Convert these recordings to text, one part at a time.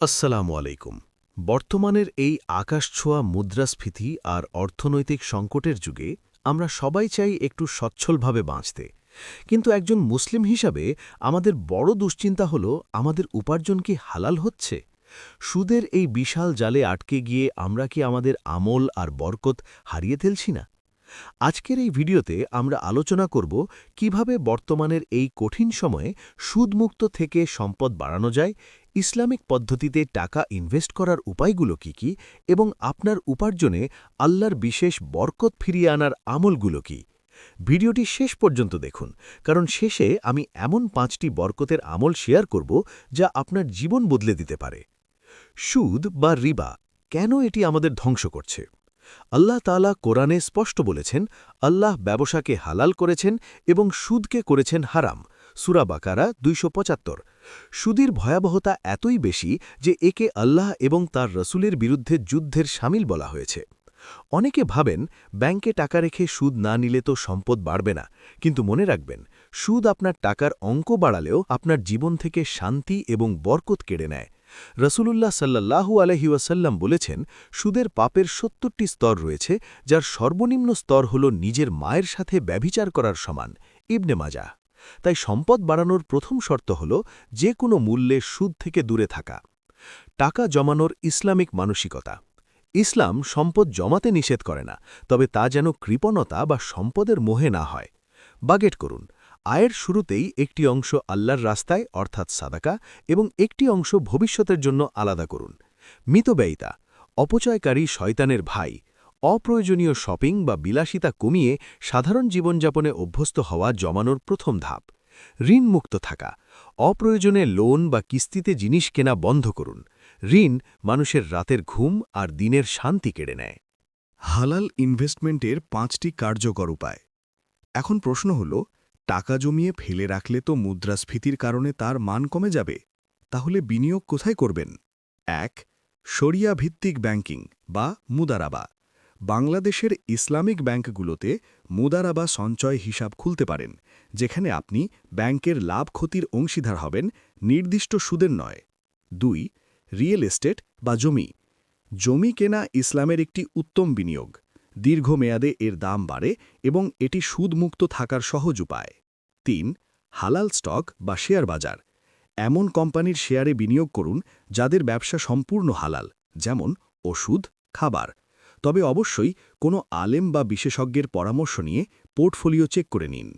আসসালামু আলাইকুম। বর্তমানের এই আকাশছোঁয়া মুদ্রাস্ফীতি আর অর্থনৈতিক সংকটের যুগে আমরা সবাই চাই একটু সচ্ছলভাবে বাঁচতে। কিন্তু একজন মুসলিম হিসাবে আমাদের বড় দুশ্চিন্তা হল, আমাদের উপার্জন কি হালাল হচ্ছে? সুদের এই বিশাল জালে আটকে গিয়ে আমরা কি আমাদের আমল আর বরকত হারিয়ে ফেলছি না? আজকের এই ভিডিওতে আমরা আলোচনা করব, কীভাবে বর্তমানের এই কঠিন সময়ে সুদমুক্ত থেকে সম্পদ বাড়ানো যায় ইসলামিক পদ্ধতিতে টাকা ইনভেস্ট করার উপায়গুলো কি কি এবং আপনার উপার্জনে আল্লাহর বিশেষ বরকত ফিরিয়ে আনার আমলগুলো কি? ভিডিওটি শেষ পর্যন্ত দেখুন, কারণ শেষে আমি এমন পাঁচটি বরকতের আমল শেয়ার করব যা আপনার জীবন বদলে দিতে পারে। সুদ বা রিবা, কেন এটি আমাদের ধ্বংস করছে? আল্লাহ তালা কোরআনে স্পষ্ট বলেছেন, আল্লাহ ব্যবসাকে হালাল করেছেন এবং সুদকে করেছেন হারাম। সুরা বাকারা দুইশো পঁচাত্তর। সুদীর ভয়াবহতা এতই বেশি যে একে আল্লাহ এবং তার রসুলের বিরুদ্ধে যুদ্ধের সামিল বলা হয়েছে। অনেকে ভাবেন, ব্যাংকে টাকা রেখে সুদ না নিলে তো সম্পদ বাড়বে না। কিন্তু মনে রাখবেন, সুদ আপনার টাকার অঙ্ক বাড়ালেও আপনার জীবন থেকে শান্তি এবং বরকত কেড়ে নেয়। রসুলুল্লাহ সাল্লাহু আলহিউসাল্লাম বলেছেন, সুদের পাপের সত্তরটি স্তর রয়েছে, যার সর্বনিম্ন স্তর হল নিজের মায়ের সাথে ব্যভিচার করার সমান। ইবনে মাজা তাই সম্পদ বাড়ানোর প্রথম শর্ত হল যে কোনো মূল্যে সুদ থেকে দূরে থাকা। টাকা জমানোর ইসলামিক মানসিকতা। ইসলাম সম্পদ জমাতে নিষেধ করে না, তবে তা যেন কৃপণতা বা সম্পদের মোহে না হয়। বাগেট করুন, আয়ের শুরুতেই একটি অংশ আল্লাহর রাস্তায়, অর্থাৎ সাদাকা, এবং একটি অংশ ভবিষ্যতের জন্য আলাদা করুন। মিতব্যয়িতা, অপচয়কারী শয়তানের ভাই অপ্রয়োজনীয় শপিং বা বিলাসিতা কমিয়ে সাধারণ জীবনযাপনে অভ্যস্ত হওয়া জমানোর প্রথম ধাপ। ঋণমুক্ত থাকা। অপ্রয়োজনে লোন বা কিস্তিতে জিনিস কেনা বন্ধ করুন। ঋণ মানুষের রাতের ঘুম আর দিনের শান্তি কেড়ে নেয়। হালাল ইনভেস্টমেন্টের পাঁচটি কার্যকর উপায়। এখন প্রশ্ন হল, টাকা জমিয়ে ফেলে রাখলে তো মুদ্রাস্ফীতির কারণে তার মান কমে যাবে। তাহলে বিনিয়োগ কোথায় করবেন? এক শরিয়া ভিত্তিক ব্যাংকিং বা মুদারাবা। বাংলাদেশের ইসলামিক ব্যাংকগুলোতে মুদারাবা সঞ্চয় হিসাব খুলতে পারেন, যেখানে আপনি ব্যাংকের লাভ ক্ষতির অংশীদার হবেন নির্দিষ্ট সুদের নয়। দুই, রিয়েল এস্টেট বা জমি। জমি কেনা ইসলামের একটি উত্তম বিনিয়োগ, দীর্ঘমেয়াদে এর দাম বাড়ে এবং এটি সুদমুক্ত থাকার সহজ উপায়। তিন, হালাল স্টক বা শেয়ার বাজার। এমন কোম্পানির শেয়ারে বিনিয়োগ করুন যাদের ব্যবসা সম্পূর্ণ হালাল, যেমন ওষুধ, খাবার। তবে অবশ্যই কোনো আলেম বা বিশেষজ্ঞের পরামর্শ নিয়ে পোর্টফোলিও চেক করে নিন।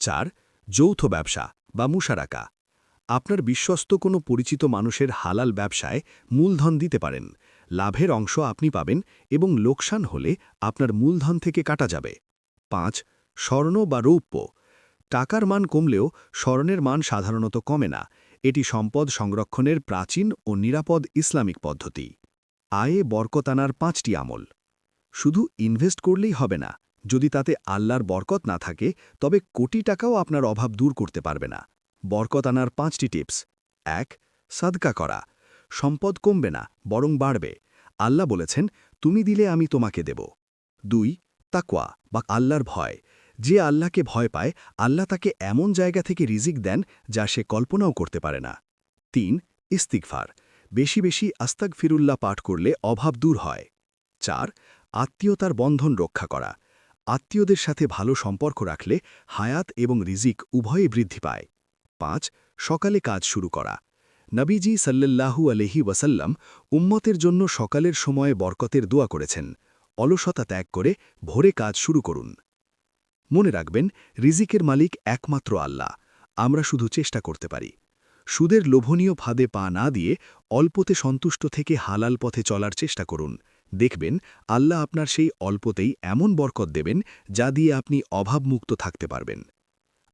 চার, যৌথ ব্যবসা বা মুশারাকা। আপনার বিশ্বস্ত কোনো পরিচিত মানুষের হালাল ব্যবসায় মূলধন দিতে পারেন। লাভের অংশ আপনি পাবেন এবং লোকসান হলে আপনার মূলধন থেকে কাটা যাবে। পাঁচ, স্বর্ণ বা রৌপ্য। টাকার মান কমলেও স্বর্ণের মান সাধারণত কমে না। এটি সম্পদ সংরক্ষণের প্রাচীন ও নিরাপদ ইসলামিক পদ্ধতি। আয়ে বরকত আনার পাঁচটি আমল। শুধু ইনভেস্ট করলেই হবে না। যদি তাতে আল্লাহর বরকত না থাকে, তবে কোটি টাকাও আপনার অভাব দূর করতে পারবে না। বরকত আনার পাঁচটি টিপস। এক, সাদকা করা। সম্পদ কমবে না, বরং বাড়বে। আল্লাহ বলেছেন, তুমি দিলে আমি তোমাকে দেব। দুই, তাকওয়া বা আল্লাহর ভয়। যে আল্লাহকে ভয় পায়, আল্লাহ তাকে এমন জায়গা থেকে রিজিক দেন যা সে কল্পনাও করতে পারে না। তিন ইস্তিকফার বেশি বেশি আস্তাক ফিরুল্লাহ পাঠ করলে অভাব দূর হয়। চার আত্মীয়তার বন্ধন রক্ষা করা। আত্মীয়দের সাথে ভালো সম্পর্ক রাখলে হায়াত এবং রিজিক উভয়ে বৃদ্ধি পায়। পাঁচ, সকালে কাজ শুরু করা। নবীজি সাল্লাল্লাহু আলহি ওয়াসাল্লাম উম্মতের জন্য সকালের সময়ে বরকতের দোয়া করেছেন। অলসতা ত্যাগ করে ভোরে কাজ শুরু করুন। মনে রাখবেন, রিজিকের মালিক একমাত্র আল্লাহ। আমরা শুধু চেষ্টা করতে পারি। সুদের লোভনীয় ফাঁদে পা না দিয়ে অল্পতে সন্তুষ্ট থেকে হালাল পথে চলার চেষ্টা করুন। দেখবেন আল্লাহ আপনার সেই অল্পতেই এমন বরকত দেবেন যা দিয়ে আপনি অভাবমুক্ত থাকতে পারবেন।